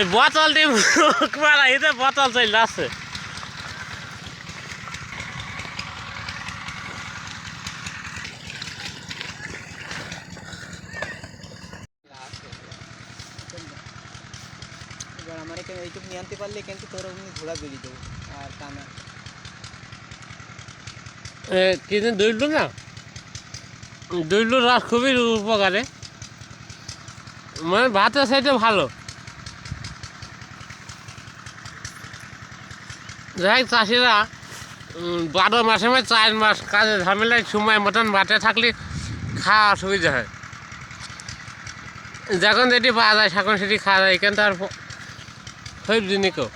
এই বোতলটি মুখ মারা এতে বোতল চলে আসছে এবার আমার এখানে এইটুকু নিয়ে আনতে পারলে কিন্তু তোর অমনি ঘোড়া বেরিয়ে দেবো আর কানা কিন্তু দইলু না? দইলুর রস খুবই উপকারে মানে ভাতের সাইডে ভালো। যাই চাষিরা বারো মাসে মাসে চার মাস কাজে ঝামেলায় সময় মতন মাঠে থাকলে খাওয়া অসুবিধা হয়। যখন যেটি পাওয়া যায় তখন সেটি খাওয়া যায় কিন্তু আর সব জিনিসও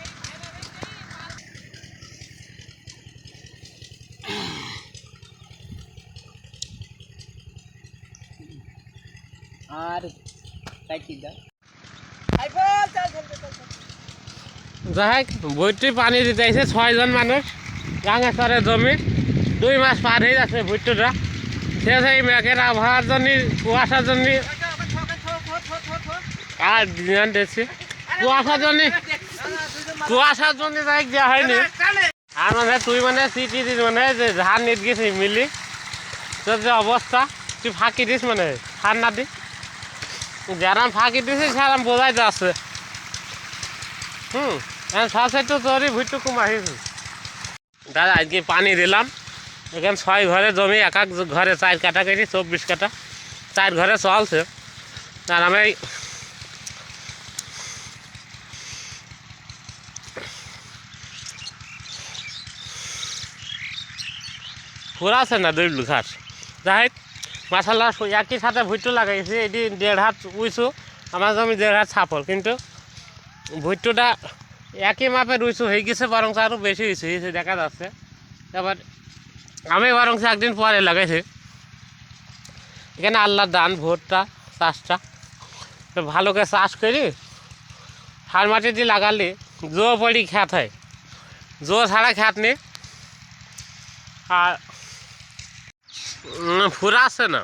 আর যাই বইটি পানি দিতে আইছে ছয়জন মানুষ। গাঙ্গেশ্বরের জমি, দুই মাস পার হয়ে যাচ্ছে ভুট্টুটা। সে সেই মেঘের আবহাওয়ার জন্য, কুয়াশার জন্য। আর ধ্যান দিচ্ছি কুয়াশার জন্য কুয়াশার জন্য যাই দেওয়া হয়নি। আর মানে তুই মানে সিটি দিস মানে যে ধান নিত গেছি মিলি। তোর যে অবস্থা, তুই ফাঁকি দিস মানে না দিস। যারা ফাঁকি দিছিস সেরাম বোঝাই যাচ্ছে। হুম সব তো তোরই ভুট্টু কুমাহিস দাদা, আজকে পানি দিলাম। এখানে ছয় ঘরে জমি, এক এক ঘরে চার কাটা কেটে চব্বিশ কাটা চার ঘরে চলছে। আর আমি এই ফুরাছে না দৈবলু ঘাস যাই হোক মাসাল্লা একই সাথে ভুট্টু লাগাইছি, এটি দেড় হাত উইছু আমার জমি দেড় হাত ছাপল, কিন্তু ভুট্টুটা একই মাপে রুইছু হয়ে গেছে বরং আরও বেশি হয়েছে হয়েছে দেখা যাচ্ছে। এবার আমি বরং একদিন পরে লাগাইছি। এখানে আল্লাহর দান, ভোটটা, চাষটা। ভালো করে চাষ করি। সার মাটি দিয়ে লাগালে জো পড়ি খ্যাত হয়। জো ছাড়া খ্যাত নেই। আর ফুরা আছে না।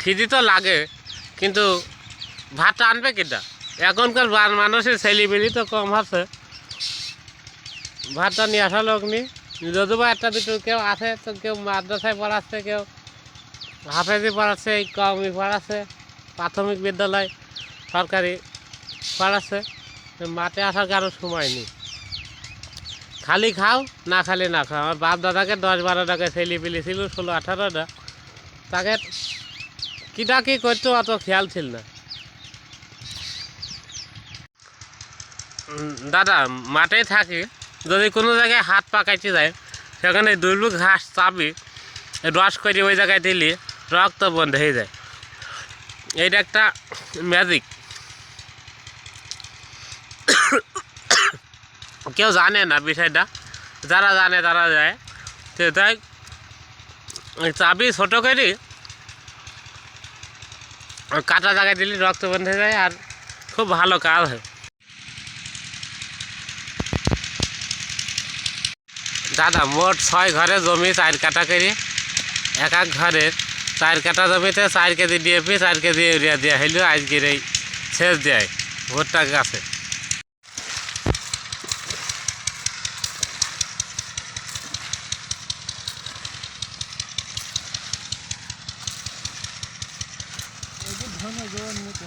খিদি তো লাগে, কিন্তু ভাত আনবে কিটা? এখনকার মানুষের ছেলিমেলি তো কম আছে। ভাতটা নিয়ে আসা লোক নি। যদিও বা একটা দুটো কেউ আছে, তো কেউ মাদ্রাসায় পড়াচ্ছে, কেউ হাফেজি পড়াচ্ছে, এই কমি পড়াচ্ছে, প্রাথমিক বিদ্যালয় সরকারি পড়াচ্ছে। মাঠে আসার কারও সময় নেই। খালি খাও, না খালি না খাও। আমার বাপ দাদাকে দশ বারো টাকা ছেলে পেলে ছিল, ষোলো আঠারোটা তাকে কিটা কি করতো, অত খেয়াল ছিল না। দাদা, মাঠে থাকি, যদি কোনো জায়গায় হাত পাকাইতে যায়, সেখানে দুলু ঘাস চাবি রস করে ওই জায়গায় দিলে রক্ত বন্ধ হয়ে যায়। এইটা একটা ম্যাজিক কেউ জানে না বিষয়টা। যারা জানে, তারা যায়। তো তাই, চাবি ছোটো করে, কাটা জায়গায় দিলে, রক্ত বন্ধ হয়ে যায়, আর খুব ভালো কাজ হয়। দাদা, মোট ছয় ঘরে জমি, চার কাটা করে। এক এক ঘরের চার কাটা জমিতে চার কেজি ডিএপি, চার কেজি ইউরিয়া দেওয়া হইল, আজকের এই সেচ দেয় ভুট্টা গাছে। এই যে ধনে জোয়ান মতো